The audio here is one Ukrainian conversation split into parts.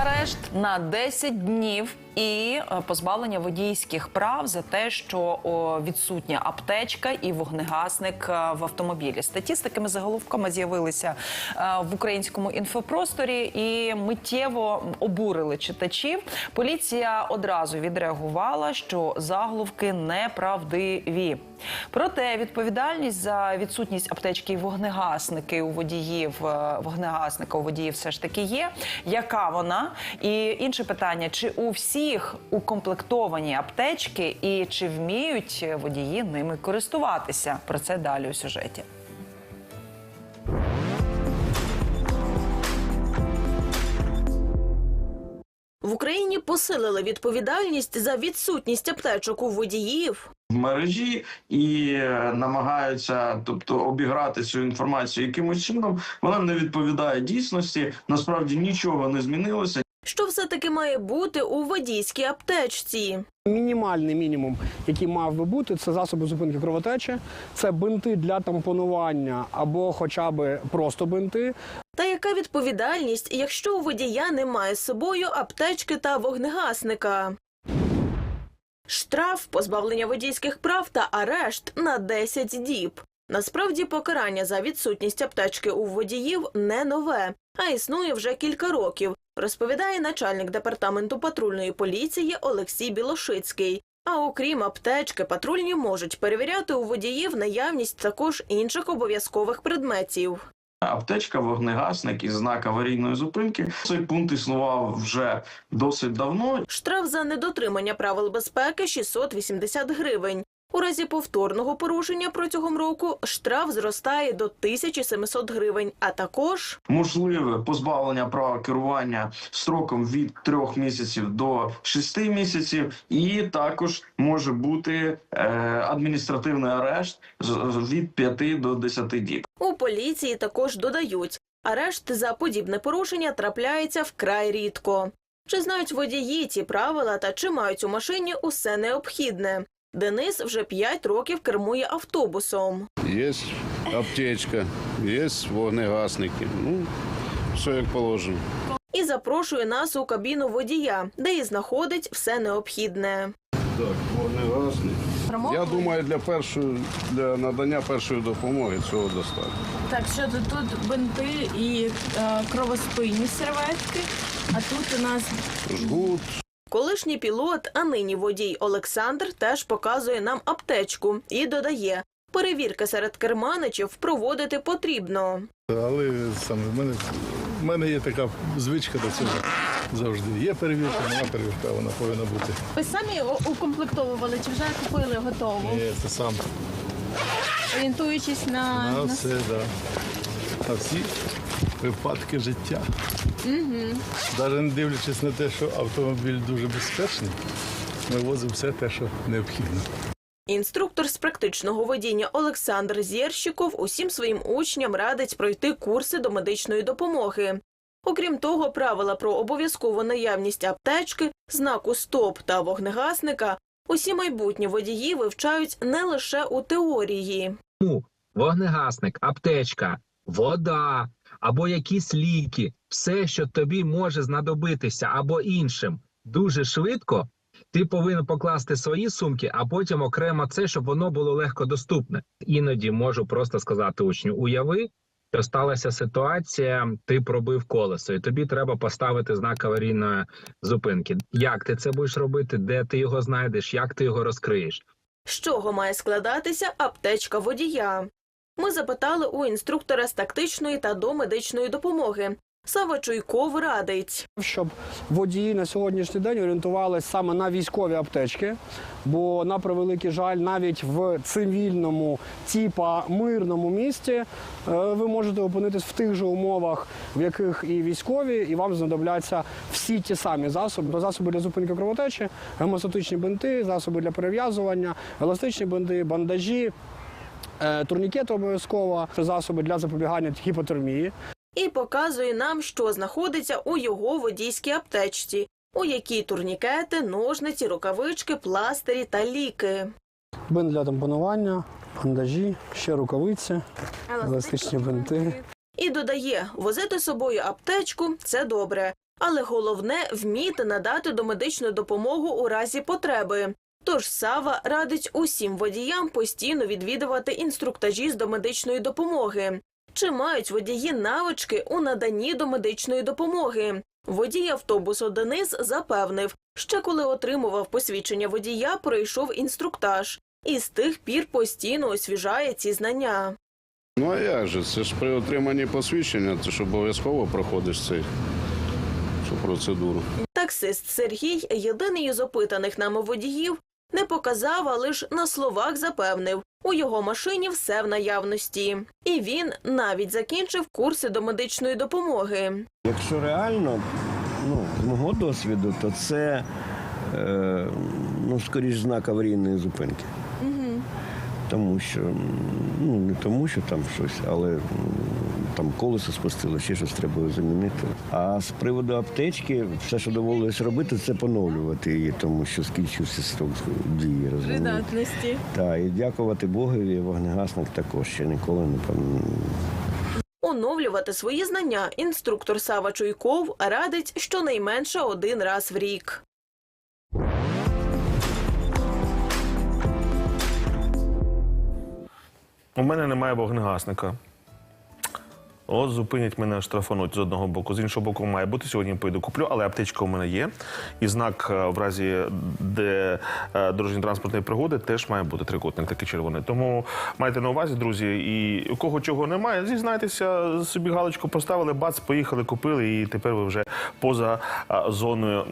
Арешт на 10 днів і е, позбавлення водійських прав за те, що відсутня аптечка і вогнегасник е, в автомобілі. Статті з такими заголовками з'явилися е, в українському інфопросторі і миттєво обурили читачів. Поліція одразу відреагувала, що заголовки неправдиві. Проте відповідальність за відсутність аптечки і вогнегасники у водіїв вогнегасника у водіїв все ж таки є. Яка вона? І інше питання: чи у всіх укомплектовані аптечки, і чи вміють водії ними користуватися? Про це далі у сюжеті. В Україні посилили відповідальність за відсутність аптечок у водіїв. в мережі і е, намагаються, тобто, обіграти цю інформацію якимось чином. Вона не відповідає дійсності. Насправді нічого не змінилося. Що все-таки має бути у водійській аптечці? Мінімальний мінімум, який мав би бути, це засоби зупинки кровотечі, це бинти для тампонування або хоча б просто бинти. Та яка відповідальність, якщо у водія немає з собою аптечки та вогнегасника? Штраф, позбавлення водійських прав та арешт на 10 діб. Насправді покарання за відсутність аптечки у водіїв не нове, а існує вже кілька років, розповідає начальник департаменту патрульної поліції Олексій Білошицький. А окрім аптечки, патрульні можуть перевіряти у водіїв наявність також інших обов'язкових предметів. Аптечка, вогнегасник і знак аварійної зупинки. Цей пункт існував вже досить давно. Штраф за недотримання правил безпеки 680 гривень. У разі повторного порушення протягом року штраф зростає до 1700 гривень, а також Можливе позбавлення права керування строком від трьох місяців до шести місяців, і також може бути е, адміністративний арешт від 5 до 10 діб. у поліції також додають, арешт за подібне порушення трапляється вкрай рідко. Чи знають водії ці правила та чи мають у машині усе необхідне? Денис вже 5 років кермує автобусом. Є аптечка, є вогнегасники. Ну, все як положено. І запрошує нас у кабіну водія, де і знаходить все необхідне. Так, вогнегасник. Я думаю, для першої для надання першої допомоги цього достатньо. Так, що тут, тут бинти і е, кровоспинні серветки, а тут у нас Жгут, Колишній пілот, а нині водій Олександр теж показує нам аптечку і додає. Перевірки серед керманичів проводити потрібно. Але саме в мене, в мене є така звичка до цього завжди. Є перевірка, нема перевірка, вона повинна бути. ви самі укомплектовували чи вже купили готову, Ні, це сам орієнтуючись на, на все, да. на всі випадки життя. Угу. Навіть не дивлячись на те, що автомобіль дуже безпечний, ми возимо все те, що необхідно. Інструктор з практичного водіння Олександр Зєрщиков усім своїм учням радить пройти курси до медичної допомоги. Окрім того, правила про обов'язкову наявність аптечки, знаку СТОП та вогнегасника усі майбутні водії вивчають не лише у теорії. вогнегасник, аптечка, вода або якісь ліки, все, що тобі може знадобитися або іншим дуже швидко, ти повинен покласти свої сумки, а потім окремо це, щоб воно було легко доступне. Іноді можу просто сказати учню: уяви, що сталася ситуація, ти пробив колесо, і тобі треба поставити знак аварійної зупинки. Як ти це будеш робити? Де ти його знайдеш? Як ти його розкриєш? З чого має складатися аптечка водія? Ми запитали у інструктора з тактичної та домедичної допомоги. Сава Чуйков радить. Щоб водії на сьогоднішній день орієнтувалися саме на військові аптечки, бо на превеликий жаль, навіть в цивільному, типа мирному місті е, ви можете опинитись в тих же умовах, в яких і військові, і вам знадобляться всі ті самі засоби. Засоби для зупинки кровотечі, гемостатичні бинти, засоби для перев'язування, еластичні бинти, бандажі. Е, Турнікети обов'язково, засоби для запобігання гіпотермії. І показує нам, що знаходиться у його водійській аптечці, у якій турнікети, ножниці, рукавички, пластирі та ліки. Бинт для тампонування, бандажі, ще рукавиці, еластичні бинти. І додає, возити з собою аптечку це добре, Але головне вміти надати домедичну допомогу у разі потреби. Тож Сава радить усім водіям постійно відвідувати інструктажі з домедичної допомоги. Чи мають водії навички у наданні домедичної допомоги? Водій автобусу Денис запевнив, ще коли отримував посвідчення водія, пройшов інструктаж і з тих пір постійно освіжає ці знання. Ну а як же? Це ж при отриманні посвідчення, ти ж обов'язково проходиш цей, цю процедуру. Таксист Сергій, єдиний із опитаних нами водіїв, не показав, а лиш на словах запевнив, у його машині все в наявності. І він навіть закінчив курси до медичної допомоги. Якщо реально, ну, з мого досвіду, то це е, ну, скоріш знак аварійної зупинки. Тому що, ну не тому, що там щось, але там колесо спустило, ще щось треба замінити. А з приводу аптечки, все, що доводилось робити, це поновлювати її, тому що скінчився строк дії. розумієте? Придатності. Так, і дякувати Богові, вогнегасник також ще ніколи не Оновлювати свої знання інструктор Сава Чуйков радить щонайменше один раз в рік. У мене немає вогнегасника. От зупинять мене штрафануть з одного боку. З іншого боку, має бути. Сьогодні поїду куплю, але аптечка у мене є. І знак е, в разі, де е, дорожньо-транспортної пригоди, теж має бути трикутник, такий червоний. Тому майте на увазі, друзі, і у кого чого немає, зізнайтеся, собі галочку поставили, бац, поїхали, купили, і тепер ви вже поза е, зоною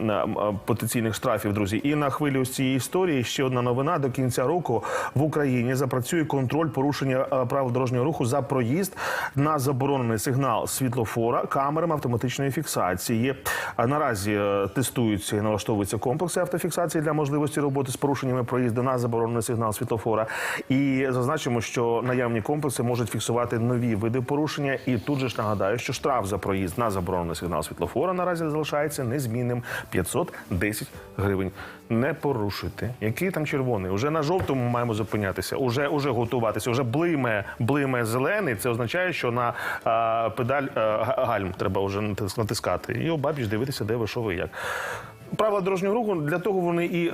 потенційних штрафів, друзі. І на хвилі ось цієї історії ще одна новина. До кінця року в Україні запрацює контроль порушення правил дорожнього руху за проїзд на заборонений сигнал світлофора камерами автоматичної фіксації. Наразі е, тестуються і налаштовуються комплекси автофіксації для можливості роботи з порушеннями проїзду на заборонений сигнал світлофора. І зазначимо, що наявні комплекси можуть фіксувати нові види порушення. І тут же ж нагадаю, що штраф за проїзд на заборонений сигнал світлофора наразі залишається незмінним 510 гривень. Не порушуйте. Який там червоний? Уже на жовтому маємо зупинятися, уже, уже готуватися. Уже блиме, блиме зелений. Це означає, що на а, педаль а, гальм треба вже натис- натискати. І обабіч дивитися, де ви, що ви, як. Правила дорожнього руху для того вони і е,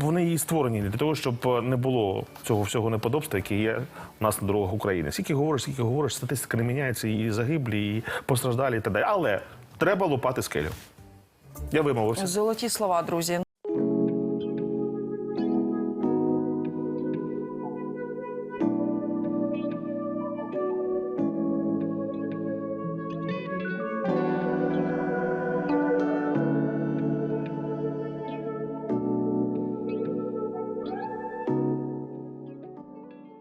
вони і створені для того, щоб е, не було цього всього неподобства, яке є у нас на дорогах України. Скільки говориш, скільки говориш, статистика не міняється, і загиблі, і постраждалі, і так далі. Але треба лупати скелю. Я вимовився. Золоті слова, друзі.